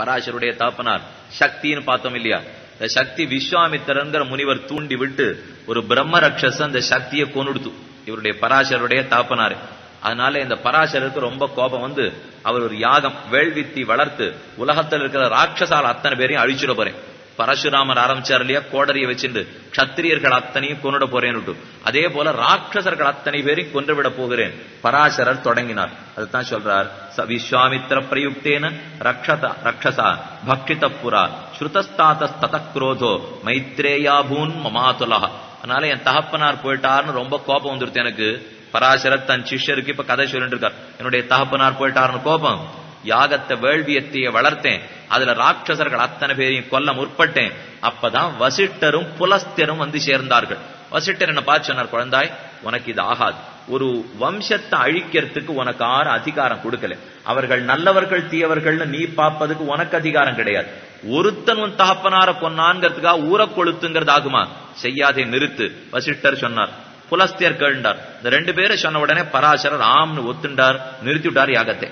பராசருடைய தாப்பனார். சக்தின்னு பார்த்தோம் இல்லையா? இந்த சக்தி விஸ்வாமித்திரங்கிற முனிவர் தூண்டி விட்டு ஒரு பிரம்ம ரக்ஷச அந்த சக்தியை கொண்டுடுத்து இவருடைய பராசருடைய தாப்பனாரு. அதனால இந்த பராசருக்கு ரொம்ப கோபம் வந்து அவர் ஒரு யாகம் வேள்வித்தி வளர்த்து உலகத்தில் இருக்கிற ராட்சசால் அத்தனை பேரையும் அழிச்சிட போறேன். பரசுராமர் ஆரம்பிச்சார் இல்லையா? கோடரிய வச்சுட்டு கத்திரியர்கள் அத்தனையும் கொண்டுட போறேன்னு அதே போல ராட்சசர்கள் அத்தனை பேரையும் கொன்றுவிட போகிறேன். பராசரர் தொடங்கினார். அதுதான் சொல்றார். ச விஸ்வாமித்திர பிரயுக்தேன ரக்ஷத ரக்ஷசா பக்ஷித புரா ஸ்ருதஸ்தாத குரோதோ மைத்ரேயாபூன் மமாதுலா அதனால என் தகப்பனார் போயிட்டார்னு ரொம்ப கோபம் வந்துருது எனக்கு. பராசரர் தன் சிஷ்யருக்கு இப்ப கதை சொல்லிட்டு இருக்கார். என்னுடைய தகப்பனார் போயிட்டாருன்னு கோபம். யாகத்தை வேள்வியத்தைய வளர்த்தேன். அதுல ராட்சசர்கள் அத்தனை பேரையும் கொல்ல முற்பட்டேன். அப்பதான் வசிட்டரும் புலஸ்தரும் வந்து சேர்ந்தார்கள். வசிட்டர் என்ன பார்த்து சொன்னார் குழந்தாய் உனக்கு இது ஆகாது. ஒரு வம்சத்தை அழிக்கிறதுக்கு உனக்கு ஆறு அதிகாரம் கொடுக்கல. அவர்கள் நல்லவர்கள் தீயவர்கள்னு நீ பார்ப்பதுக்கு உனக்கு அதிகாரம் கிடையாது. ஒருத்தன் உன் தகப்பனார கொன்னான்ங்கிறதுக்காக ஊற கொளுத்துங்கிறது ஆகுமா? செய்யாதே நிறுத்து. வசிட்டர் சொன்னார் புலஸ்தியர் கேண்டார் இந்த ரெண்டு பேரை சொன்ன உடனே பராசரர் ஆம்னு ஒத்துண்டார் நிறுத்திவிட்டார் யாகத்தை.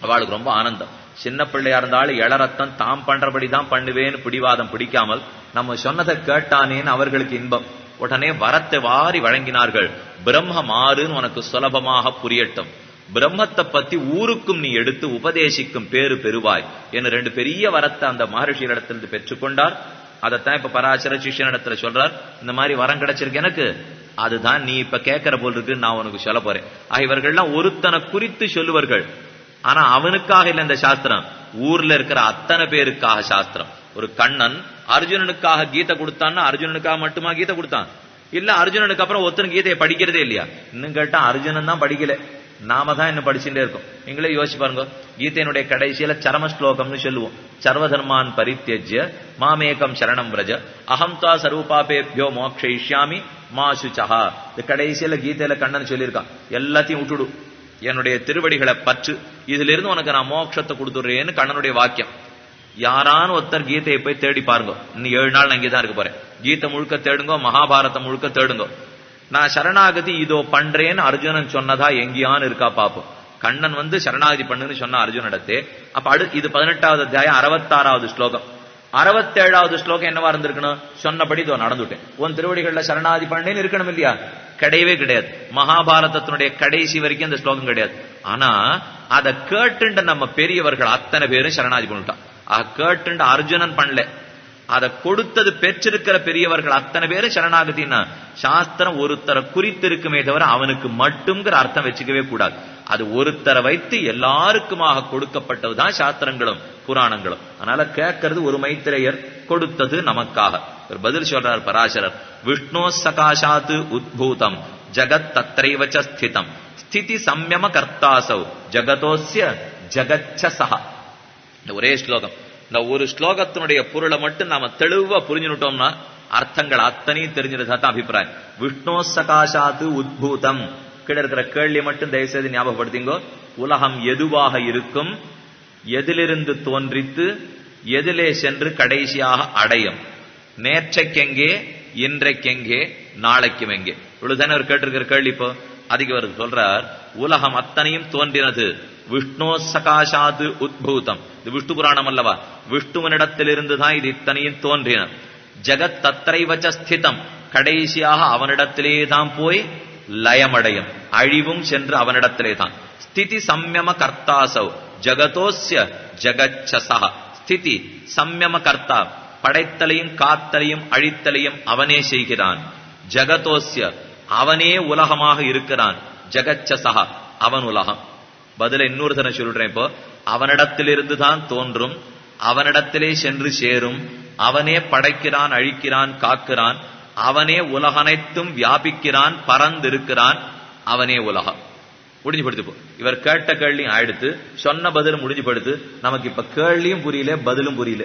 அவளுக்கு ரொம்ப ஆனந்தம். சின்ன பிள்ளையா இருந்தாலும் இளரத்தம் தாம் பண்றபடி தான் பண்ணுவேன்னு பிடிவாதம் பிடிக்காமல் நம்ம சொன்னதை கேட்டானேன்னு அவர்களுக்கு இன்பம். உடனே வரத்தை வாரி வழங்கினார்கள். பிரம்ம மாறுன்னு உனக்கு சுலபமாக புரியட்டும். பிரம்மத்தை பத்தி ஊருக்கும் நீ எடுத்து உபதேசிக்கும் பேரு பெறுவாய் என்று ரெண்டு பெரிய வரத்தை அந்த மகர்ஷியிடத்திலிருந்து பெற்றுக்கொண்டார். அதைத்தான் இப்ப பராசர சிஷியனிடத்துல சொல்றார். இந்த மாதிரி வரம் கிடைச்சிருக்கு எனக்கு. அதுதான் நீ இப்ப கேட்கிற போல் இருக்கு நான் உனக்கு சொல்ல போறேன். இவர்கள்லாம் ஒருத்தனை குறித்து சொல்லுவார்கள். ஆனா அவனுக்காக இல்ல இந்த சாஸ்திரம். ஊர்ல இருக்கிற அத்தனை பேருக்காக சாஸ்திரம். ஒரு கண்ணன் அர்ஜுனனுக்காக கீதை கொடுத்தான்னா அர்ஜுனனுக்காக மட்டுமா கீதை கொடுத்தான்? இல்ல அர்ஜுனனுக்கு அப்புறம் ஒருத்தன் கீதையை படிக்கிறதே இல்லையா? இன்னும் கேட்டா அர்ஜுனன் தான் படிக்கல. நாம தான் இன்னும் படிச்சுட்டே இருக்கோம். நீங்களே யோசிச்சு பாருங்க. கீதையினுடைய கடைசியில சரம ஸ்லோகம்னு சொல்லுவோம். சர்வதர்மான் பரித்தியஜ்ய மாமேகம் சரணம் பிரஜ அகம் தா சர்வபாபேபியோ மோக்ஷயிஷ்யாமி மா சுச்சஹா. இந்த கடைசியில கீதையில கண்ணன் சொல்லியிருக்கான். எல்லாத்தையும் விட்டுடு என்னுடைய திருவடிகளை பற்று. இதிலிருந்து உனக்கு நான் மோட்சத்தை கொடுத்துடுறேன்னு கண்ணனுடைய வாக்கியம். யாரான ஒருத்தர் கீதையை போய் தேடி பாருங்க. இன்னும் ஏழு நாள் நான் இங்கதான் இருக்க போறேன். கீதை முழுக்க தேடுங்க மகாபாரதம் முழுக்க தேடுங்க. நான் சரணாகதி இதோ பண்றேன்னு அர்ஜுனன் சொன்னதா எங்கேயான்னு இருக்கா பாப்போம். கண்ணன் வந்து சரணாகதி பண்ணுன்னு சொன்ன அர்ஜுனிடத்தே அப்ப அடு இது பதினெட்டாவது அத்தியாயம் அறுபத்தாறாவது ஸ்லோகம். அறுபத்தேழாவது ஸ்லோகம் என்னவா இருந்திருக்கணும்? சொன்னபடி இதோ நடந்துட்டேன். உன் திருவடிகள்ல சரணாதி பண்ணேன்னு இருக்கணும் இல்லையா? கிடையவே கிடையாது. மகாபாரதத்தினுடைய கடைசி வரைக்கும் அந்த ஸ்லோகம் கிடையாது. ஆனா அதை கேட்டுண்ட நம்ம பெரியவர்கள் அத்தனை பேரும் சரணாதி பண்ணிட்டான் அதை கேட்டுண்ட அர்ஜுனன் பண்ணல. அதை கொடுத்தது பெற்றிருக்கிற பெரியவர்கள் அத்தனை பேரும் சரணாகதினா சாஸ்திரம் ஒருத்தரை குறித்திருக்குமே தவிர அவனுக்கு மட்டும்ங்கிற அர்த்தம் வச்சுக்கவே கூடாது. அது ஒருத்தரை வைத்து எல்லாருக்குமாக கொடுக்கப்பட்டதுதான் சாஸ்திரங்களும் புராணங்களும். அதனால கேட்கறது ஒரு மைத்திரையர் கொடுத்தது நமக்காக. ஒரு பதில் சொல்றார் பராசரர். விஷ்ணு சகாஷாத்து உத்பூதம் ஜகத் தத்ரைவச்ச ஸ்திதம் ஸ்திதி சம்யம கர்த்தாசௌ ஜகதோசிய ஜகச்ச சஹா. இந்த ஒரே ஸ்லோகம். இந்த ஒரு ஸ்லோகத்தினுடைய பொருளை மட்டும் நாம தெளிவா புரிஞ்சுட்டோம்னா அர்த்தங்கள் அத்தனையும் தெரிஞ்சிருந்தா தான் அபிப்பிராயம். விஷ்ணு சகாஷாத்து உத்பூதம் கீழே இருக்கிற கேள்வி மட்டும் தயவுசெய்து ஞாபகப்படுத்திங்கோ. உலகம் எதுவாக இருக்கும்? எதிலிருந்து தோன்றித்து எதிலே சென்று கடைசியாக அடையும். நேற்றைக்கெங்கே இன்றைக்கெங்கே நாளைக்கும் எங்கே இவ்வளவுதானே அவர் கேட்டிருக்கிற கேள்வி இப்போ? அதுக்கு அவர் சொல்றார் உலகம் அத்தனையும் தோன்றினது. விஷ்ணு சகாசாது உத்பூதம். இது விஷ்ணு புராணம் அல்லவா? விஷ்ணுவனிடத்திலிருந்து தான் இது இத்தனையும் தோன்றின. ஜெகத் தத்ரைவச்ச ஸ்திதம். கடைசியாக அவனிடத்திலே தான் போய் லயமடையும். அழிவும் சென்று அவனிடத்திலே தான் ஸ்திதி சம்யம கர்த்தாசௌ. ஜகதோஸ்ய ஜகச்சசா ஸ்திதி சம்யம கர்த்தா. படைத்தலையும் காத்தலையும் அழித்தலையும் அவனே செய்கிறான். ஜகதோஸ்ய. அவனே உலகமாக இருக்கிறான். ஜகச்சசா அவன் உலகம். பதில இன்னொரு தடவை சொல்றேன் இப்போ. அவனிடத்திலிருந்து தான் தோன்றும். அவனிடத்திலே சென்று சேரும். அவனே படைக்கிறான் அழிக்கிறான் காக்கிறான். அவனே உலகனைத்தும் வியாபிக்கிறான் பறந்திருக்கிறான். அவனே உலகம். முடிஞ்சு படுத்து இவர் கேட்ட கேள்வியும் ஆயிடுத்து. சொன்ன பதிலும் முடிஞ்சு படுத்து நமக்கு இப்ப கேள்வியும் புரியல பதிலும் புரியல.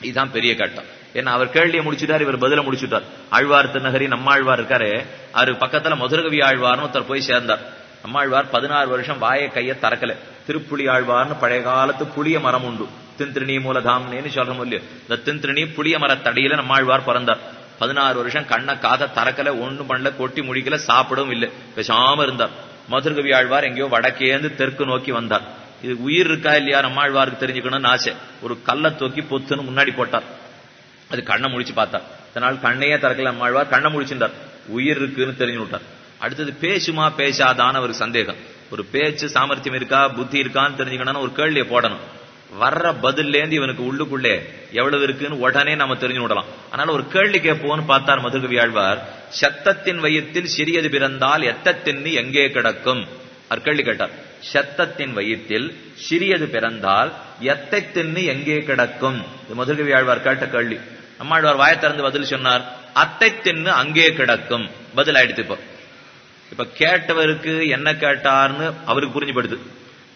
இதுதான் பெரிய கட்டம். ஏன்னா அவர் கேள்வியை முடிச்சுட்டார் இவர் பதில முடிச்சுட்டார். ஆழ்வார் திருநகரி நம்மாழ்வார் இருக்காரு அவரு பக்கத்துல மதுரகவி ஆழ்வார்னு ஒருத்தர் போய் சேர்ந்தார். நம்மாழ்வார் பதினாறு வருஷம் வாய கைய தறக்கல. திருப்புளி ஆழ்வார்னு பழைய காலத்து புளிய மரம் உண்டு. தின்திருணி மூலதாம்னு சொல்றோம் இல்லையோ. இந்த தின்திருணி புளிய மரத்தடியில நம்மாழ்வார் பிறந்தார். பதினாறு வருஷம் கண்ணை காத தறக்கல ஒண்ணும் பண்ணல கொட்டி முடிக்கல சாப்பிடவும் இல்லை. பேசாம இருந்தார். மதுரகவி ஆழ்வார் எங்கேயோ வடக்கேந்து தெற்கு நோக்கி வந்தார். இது உயிர் இருக்கா இல்லையா? நம்மாழ்வாருக்கு தெரிஞ்சுக்கணும்னு ஆசை. ஒரு கல்லை தூக்கி பொத்துன்னு முன்னாடி போட்டார். அது கண்ணை முழிச்சு பார்த்தார். இதனால் கண்ணையே திறக்கல நம்மாழ்வார் கண்ணை முடிச்சிருந்தார் உயிர் இருக்குன்னு தெரிஞ்சு விட்டார். அடுத்தது பேசுமா பேசாதான்னு ஒரு சந்தேகம். ஒரு பேச்சு சாமர்த்தியம் இருக்கா புத்தி இருக்கான்னு தெரிஞ்சுக்கணும்னு ஒரு கேள்வியை போடணும். வர்ற பதில்லேருந்து இவனுக்கு உள்ளுக்குள்ளே எவ்வளவு இருக்குன்னு உடனே நம்ம தெரிஞ்சு விடலாம். அதனால ஒரு கேள்வி கேட்போம்னு பார்த்தார் மதுரகவி ஆழ்வார் சத்தத்தின் வயிற்றில் சிறியது பிறந்தால் எத்தத்தின்னு எங்கே கிடக்கும்? அவர் கேள்வி கேட்டார் சத்தத்தின் வயிற்றில் சிறியது பிறந்தால் எத்தை தின்னு எங்கே கிடக்கும்? இது மதுரகவி ஆழ்வார் கேட்ட கேள்வி. நம்மாழ்வார் வாயை திறந்து பதில் சொன்னார் அத்தை தின்னு அங்கே கிடக்கும். பதில் ஆயிடுத்து இப்போ. இப்ப கேட்டவருக்கு என்ன கேட்டார்னு அவருக்கு புரிஞ்சுபடுது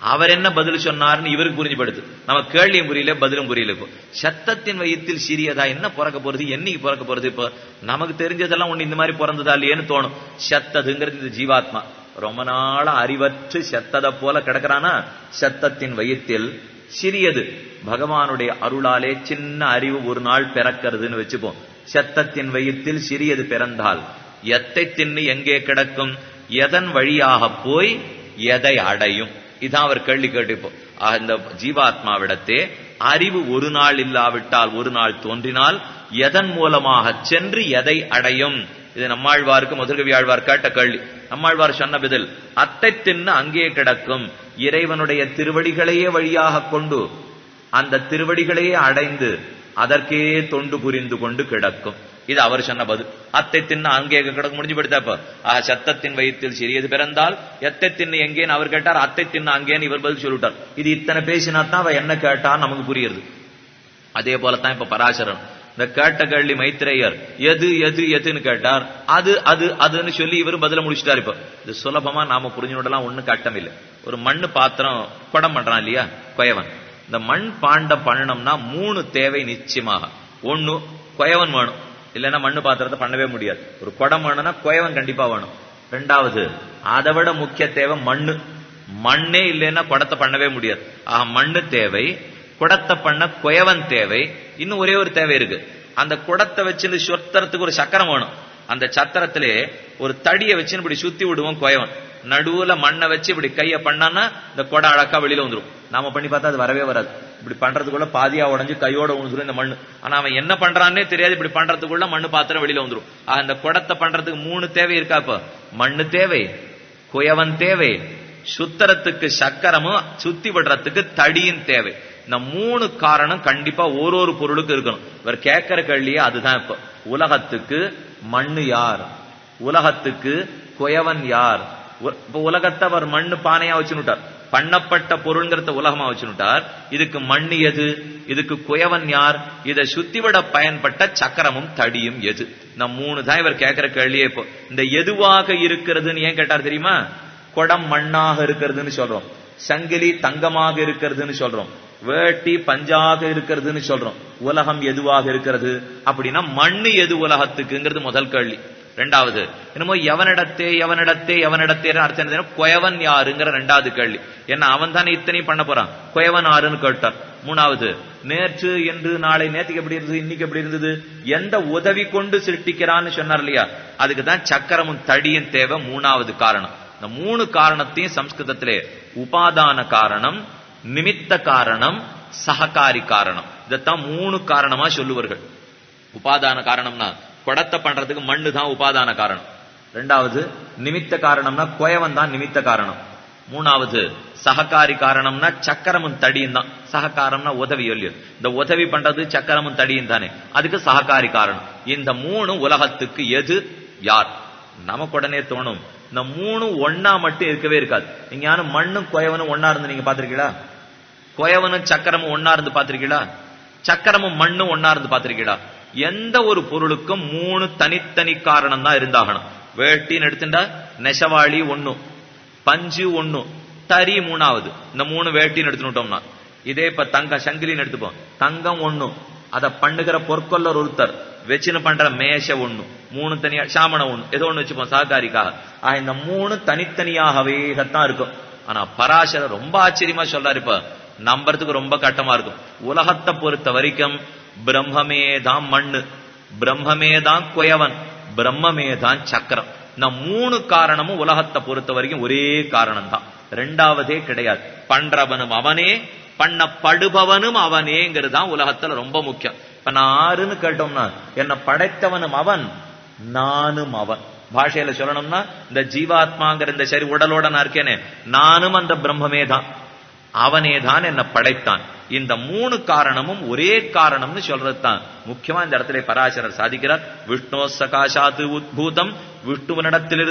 அவர் என்ன பதில் சொன்னார்னு இவருக்கு புரிஞ்சுபடுது நம்ம கேள்வியும் புரியல பதிலும் புரியல இப்போ. சத்தத்தின் வயிற்றில் சிறியதா என்ன பிறக்க போறது என்னைக்கு பிறக்க போறது இப்போ? நமக்கு தெரிஞ்சதெல்லாம் ஒண்ணு இந்த மாதிரி பிறந்ததா இல்லையேன்னு தோணும். சத்ததுங்கிறது இந்த ஜீவாத்மா. ரொம்ப நாளா அறிவற்று செத்ததை போல கிடக்கிறானா? சத்தத்தின் வயிற்றில் சிறியது. பகவானுடைய அருளாலே சின்ன அறிவு ஒரு நாள் பிறக்கிறதுன்னு வச்சுப்போம். சத்தத்தின் வயிற்றில் சிறியது பிறந்தால் எத்தை தின்னு எங்கே கிடக்கும்? எதன் வழியாக போய் எதை அடையும்? இதான் அவர் கேள்வி கேட்டு அந்த ஜீவாத்மாவிடத்தே அறிவு ஒரு நாள் இல்லாவிட்டால் ஒரு நாள் தோன்றினால் எதன் மூலமாக சென்று எதை அடையும்? இது நம்மாழ்வாருக்கு முதல்கவி ஆழ்வார் கேட்ட கேள்வி. நம்மாழ்வார் சொன்ன பதில் அத்தை தின்னு அங்கே கிடக்கும். இறைவனுடைய திருவடிகளையே வழியாக கொண்டு அந்த திருவடிகளையே அடைந்து அதற்கே தொண்டு புரிந்து கொண்டு கிடக்கும். இது அவர் சொன்ன பதில். அத்தை தின்னு அங்கே கிடக்க முடிஞ்சு படுத்தாப்ப ஆஹ் சத்தத்தின் வயிற்றில் சிறியது பிறந்தால் எத்தை தின்னு எங்கேன்னு அவர் கேட்டார் அத்தை தின்னு அங்கேன்னு இவர் பதில் சொல்லிட்டார். இது இத்தனை பேசினா தான் அவ என்ன கேட்டான்னு நமக்கு புரியுது அதே போலத்தான் இப்ப பராசரன். இந்த கேட்ட கேள்வி மைத்திரையர் எது எது எதுன்னு கேட்டார். அது அது அதுன்னு சொல்லி இவரும் பதில முடிச்சுட்டார் இப்ப. இது சுலபமா நாம புரிஞ்சுடலாம் ஒண்ணு கட்டம் இல்லை ஒரு மண்ணு பாத்திரம் குடம் பண்றான் இல்லையா கொயவன். இந்த மண் பாண்டம் பண்ணணும்னா மூணு தேவை நிச்சயமாக. ஒன்று குயவன் வேணும். இல்லைன்னா மண்ணு பாத்திரத்தை பண்ணவே முடியாது. ஒரு குடம் வேணும்னா குயவன் கண்டிப்பா வேணும். ரெண்டாவது அதை விட முக்கிய தேவை மண்ணு. மண்ணே இல்லைன்னா குடத்தை பண்ணவே முடியாது. ஆக மண்ணு தேவை குடத்தை பண்ண குயவன் தேவை. இன்னும் ஒரே ஒரு தேவை இருக்கு. அந்த குடத்தை வச்சு சொத்தரத்துக்கு ஒரு சக்கரம் வேணும். அந்த சத்திரத்திலே ஒரு தடியை வச்சு இப்படி சுத்தி விடுவோம் குயவன். நடுவுல மண்ணை வச்சு இப்படி கைய பண்ணான்னா இந்த குடம் அழகா வெளியில வந்துடும் நாம பண்ணி பார்த்தா அது வரவே வராது. இப்படி பண்றதுக்குள்ள பாதியா உடஞ்சு கையோட உழுந்துரும் இந்த மண்ணு. ஆனா அவன் என்ன பண்றான்னே தெரியாது. இப்படி பண்றதுக்குள்ள மண்ணு பாத்திரம் வெளியில வந்துரும். அந்த குடத்தை பண்றதுக்கு மூணு தேவை இருக்கா இப்ப மண்ணு தேவை குயவன் தேவை சுத்தரத்துக்கு சக்கரமும் சுத்தி விடுறதுக்கு தடியின் தேவை. இந்த மூணு காரணம் கண்டிப்பா ஒரு ஒரு பொருளுக்கு இருக்கணும். இவர் கேட்கிற கேள்வியே அதுதான் இப்ப. உலகத்துக்கு மண்ணு யார்? உலகத்துக்கு குயவன் யார்? இப்ப உலகத்தை அவர் மண்ணு பானையா வச்சுட்டார் பண்ணப்பட்ட பொருள்ங்கிறத உலகமா வச்சுட்டார் இதுக்கு மண் எது? இதுக்கு குயவன் யார்? இதை சுத்திவிட பயன்பட்ட சக்கரமும் தடியும் எது? இந்த மூணு தான் இவர் கேட்கிற கேள்வியே இப்போ. இந்த எதுவாக இருக்கிறதுன்னு ஏன் கேட்டார் தெரியுமா? குடம் மண்ணாக இருக்கிறதுன்னு சொல்றோம். சங்கிலி தங்கமாக இருக்கிறதுன்னு சொல்றோம். வேட்டி பஞ்சாக இருக்கிறதுன்னு சொல்றோம். உலகம் எதுவாக இருக்கிறது? அப்படின்னா மண்ணு எது உலகத்துக்குங்கிறது முதல் கேள்வி. ரெண்டாவது என்னமோ எவனிடத்தே எவனிடத்தே எவனிடத்தே அர்த்தம் என்ன குயவன் யாருங்கிற ரெண்டாவது கேள்வி. ஏன்னா அவன் தானே இத்தனையும் பண்ண போறான். குயவன் ஆறுன்னு கேட்டார். மூணாவது நேற்று என்று நாளை நேற்றுக்கு எப்படி இருந்தது இன்னைக்கு எப்படி இருந்தது எந்த உதவி கொண்டு சிருஷ்டிக்கிறான்னு சொன்னார் இல்லையா? அதுக்கு தான் சக்கரமும் தடியும் தேவை. மூணாவது காரணம். இந்த மூணு காரணத்தையும் சம்ஸ்கிருதத்திலே உபாதான காரணம் நிமித்த காரணம் சககாரி காரணம். இதைத்தான் மூணு காரணமா சொல்லுவார்கள். உபாதான காரணம்னா குடத்தை பண்றதுக்கு மண்ணு தான் உபாதான காரணம். ரெண்டாவது நிமித்த காரணம்னா குயவன் தான் நிமித்த காரணம். மூணாவது சககாரி காரணம்னா சக்கரமும் தடியும் தான். சககாரம்னா உதவி இல்லையோ இந்த உதவி பண்றது சக்கரமும் தடியும் தானே. அதுக்கு சககாரி காரணம். இந்த மூணு உலகத்துக்கு எது? யார்? நமக்கு உடனே தோணும். இந்த மூணு ஒன்னா மட்டும் இருக்கவே இருக்காது. நீங்க யாரும் மண்ணும் குயவனும் ஒன்னா இருந்து நீங்க பாத்திருக்கீங்களா குயவனும் சக்கரமும் ஒன்னா இருந்து பாத்திருக்கீங்களா சக்கரமும் மண்ணும் ஒன்னா இருந்து பாத்திருக்கீங்களா எந்த ஒரு பொருளுக்கும் மூணு தனித்தனி காரணம் தான் இருந்தாகணும். வேட்டின்னு எடுத்துட்டா நெசவாளி ஒண்ணு பஞ்சு ஒண்ணு தறி மூணாவது. இந்த மூணு வேட்டின்னு எடுத்துட்டோம்னா இதே இப்ப தங்க சங்கிலின்னு எடுத்துப்போம். தங்கம் ஒண்ணு அதை பண்ணுகிற பொற்கொல்லர் ஒருத்தர் வச்சுன்னு பண்ற மேஷ ஒண்ணு மூணு தனியா சாமண ஒண்ணு ஏதோ ஒண்ணு வச்சுப்போம் சககாரிக்காக ஆக இந்த மூணு தனித்தனியாகவே தான் இருக்கும். ஆனா பராசர ரொம்ப ஆச்சரியமா சொல்றாரு இப்ப. நம்புறதுக்கு ரொம்ப கட்டமா இருக்கும். உலகத்தை பொறுத்த வரைக்கும் பிரம்மமே தான் மண்ணு பிரம்மமே தான் குயவன் பிரம்மமே தான் சக்கரம். இந்த மூணு காரணமும் உலகத்தை பொறுத்த வரைக்கும் ஒரே காரணம் தான் ரெண்டாவதே கிடையாது. பண்றவனும் அவனே பண்ணப்படுபவனும் அவனேங்கிறது தான் உலகத்துல ரொம்ப முக்கியம். இப்ப நான் ஆறுன்னு கேட்டோம்னா என்ன படைத்தவனும் அவன் நானும் அவன். பாஷையில சொல்லணும்னா இந்த ஜீவாத்மாங்கிற இந்த சரி உடலோட நான் இருக்கேனே நானும் அந்த பிரம்மமே தான் அவனே தான் என்ன படைத்தான். இந்த மூணு காரணமும் ஒரே காரணம்னு சொல்றது தான் முக்கியமா இந்த இடத்துல பராசரர் சாதிக்கிறார். விஷ்ணோ சகாசாத்து உத்பூதம். விஷ்ணுவனிடத்திலிருந்து